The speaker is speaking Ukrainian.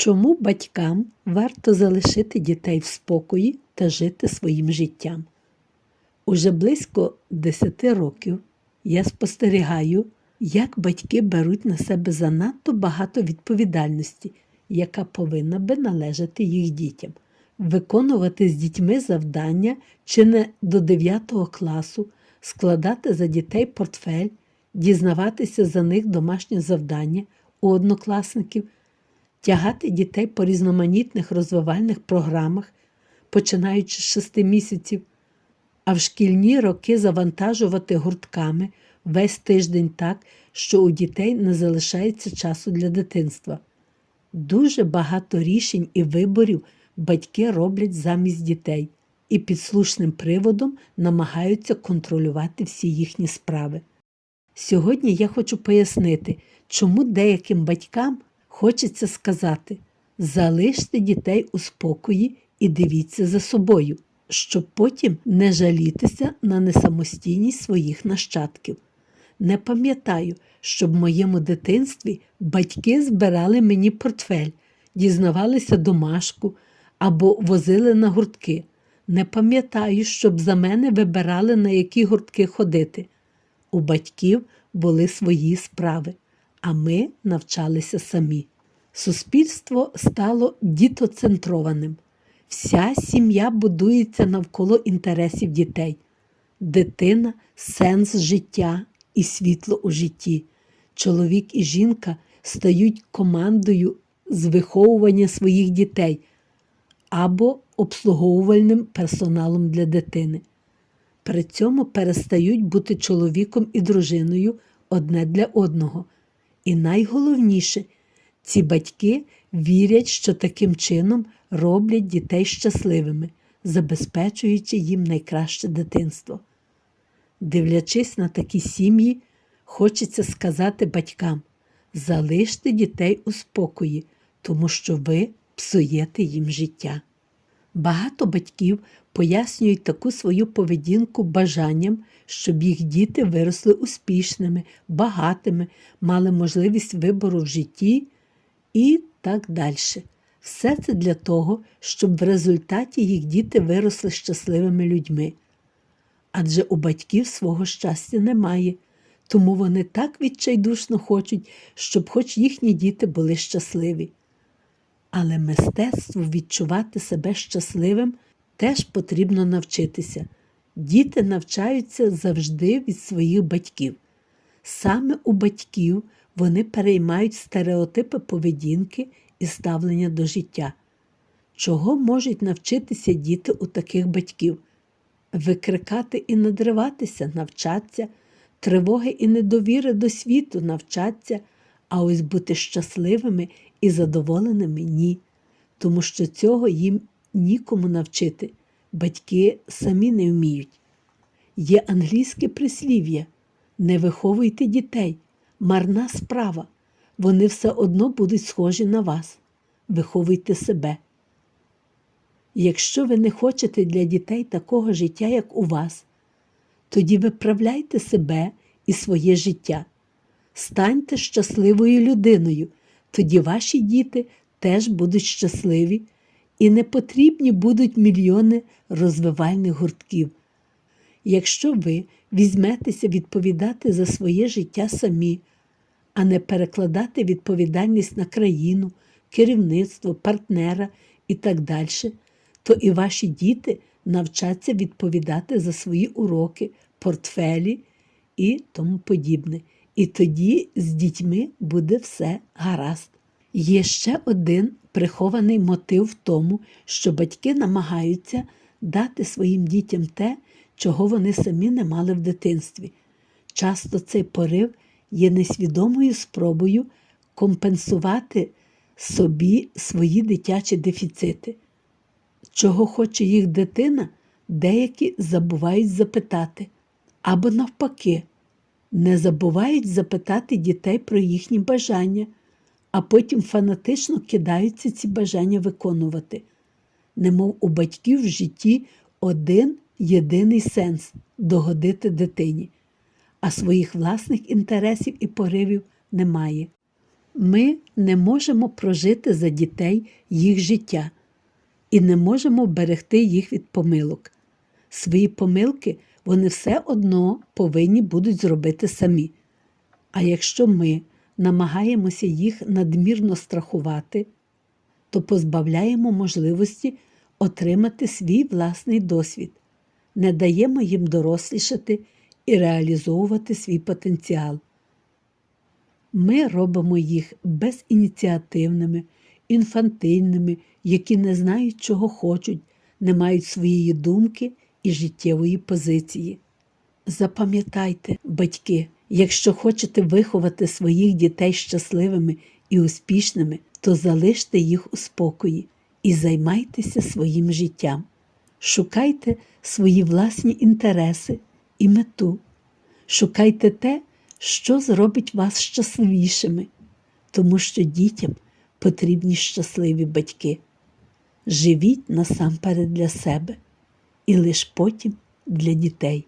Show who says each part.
Speaker 1: Чому батькам варто залишити дітей в спокої та жити своїм життям? Уже близько 10 років я спостерігаю, як батьки беруть на себе занадто багато відповідальності, яка повинна би належати їх дітям, виконувати з дітьми завдання чи не до 9 класу, складати за дітей портфель, дізнаватися за них домашнє завдання у однокласників тягати дітей по різноманітних розвивальних програмах, починаючи з шести місяців, а в шкільні роки завантажувати гуртками весь тиждень так, що у дітей не залишається часу для дитинства. Дуже багато рішень і виборів батьки роблять замість дітей і під слушним приводом намагаються контролювати всі їхні справи. Сьогодні я хочу пояснити, чому деяким батькам хочеться сказати залиште дітей у спокої і дивіться за собою, щоб потім не жалітися на несамостійність своїх нащадків. Не пам'ятаю, щоб в моєму дитинстві батьки збирали мені портфель, дізнавалися домашку або возили на гуртки. Не пам'ятаю, щоб за мене вибирали, на які гуртки ходити. У батьків були свої справи, а ми навчалися самі. Суспільство стало дітоцентрованим. Вся сім'я будується навколо інтересів дітей. Дитина сенс життя і світло у житті. Чоловік і жінка стають командою з виховування своїх дітей або обслуговувальним персоналом для дитини. При цьому перестають бути чоловіком і дружиною одне для одного. І найголовніше, ці батьки вірять, що таким чином роблять дітей щасливими, забезпечуючи їм найкраще дитинство. Дивлячись на такі сім'ї, хочеться сказати батькам: залиште дітей у спокої, тому що ви псуєте їм життя. Багато батьків пояснюють таку свою поведінку бажанням, щоб їх діти виросли успішними, багатими, мали можливість вибору в житті і так далі. Все це для того, щоб в результаті їх діти виросли щасливими людьми. Адже у батьків свого щастя немає, тому вони так відчайдушно хочуть, щоб хоч їхні діти були щасливі. Але мистецтву відчувати себе щасливим теж потрібно навчитися. Діти навчаються завжди від своїх батьків. Саме у батьків вони переймають стереотипи поведінки і ставлення до життя. Чого можуть навчитися діти у таких батьків? Викрикати і надриватися, навчаться, тривоги і недовіри до світу навчаться, а ось бути щасливими і задоволеними ні, тому що цього їм нікому навчити. Батьки самі не вміють. Є англійське прислів'я не виховуйте дітей, марна справа. Вони все одно будуть схожі на вас. Виховуйте себе. Якщо ви не хочете для дітей такого життя, як у вас, тоді виправляйте себе і своє життя. Станьте щасливою людиною, тоді ваші діти теж будуть щасливі і не потрібні будуть мільйони розвивальних гуртків. Якщо ви візьметеся відповідати за своє життя самі, а не перекладати відповідальність на країну, керівництво, партнера і так далі, то і ваші діти навчаться відповідати за свої уроки, портфелі і тому подібне. І тоді з дітьми буде все гаразд. Є ще один прихований мотив в тому, що батьки намагаються дати своїм дітям те, чого вони самі не мали в дитинстві. Часто цей порив є несвідомою спробою компенсувати собі свої дитячі дефіцити. Чого хоче їх дитина, деякі забувають запитати, або навпаки, не забувають запитати дітей про їхні бажання, а потім фанатично кидаються ці бажання виконувати. Немов у батьків в житті один єдиний сенс догодити дитині, а своїх власних інтересів і поривів немає. Ми не можемо прожити за дітей їх життя і не можемо берегти їх від помилок. Свої помилки вони все одно повинні будуть зробити самі. А якщо ми намагаємося їх надмірно страхувати, то позбавляємо можливості отримати свій власний досвід, не даємо їм дорослішати і реалізовувати свій потенціал. Ми робимо їх безініціативними, інфантильними, які не знають, чого хочуть, не мають своєї думки і життєвої позиції. Запам'ятайте, батьки, якщо хочете виховати своїх дітей щасливими і успішними, то залиште їх у спокої і займайтеся своїм життям. Шукайте свої власні інтереси і мету. Шукайте те, що зробить вас щасливішими, тому що дітям потрібні щасливі батьки. Живіть насамперед для себе і лише потім для дітей.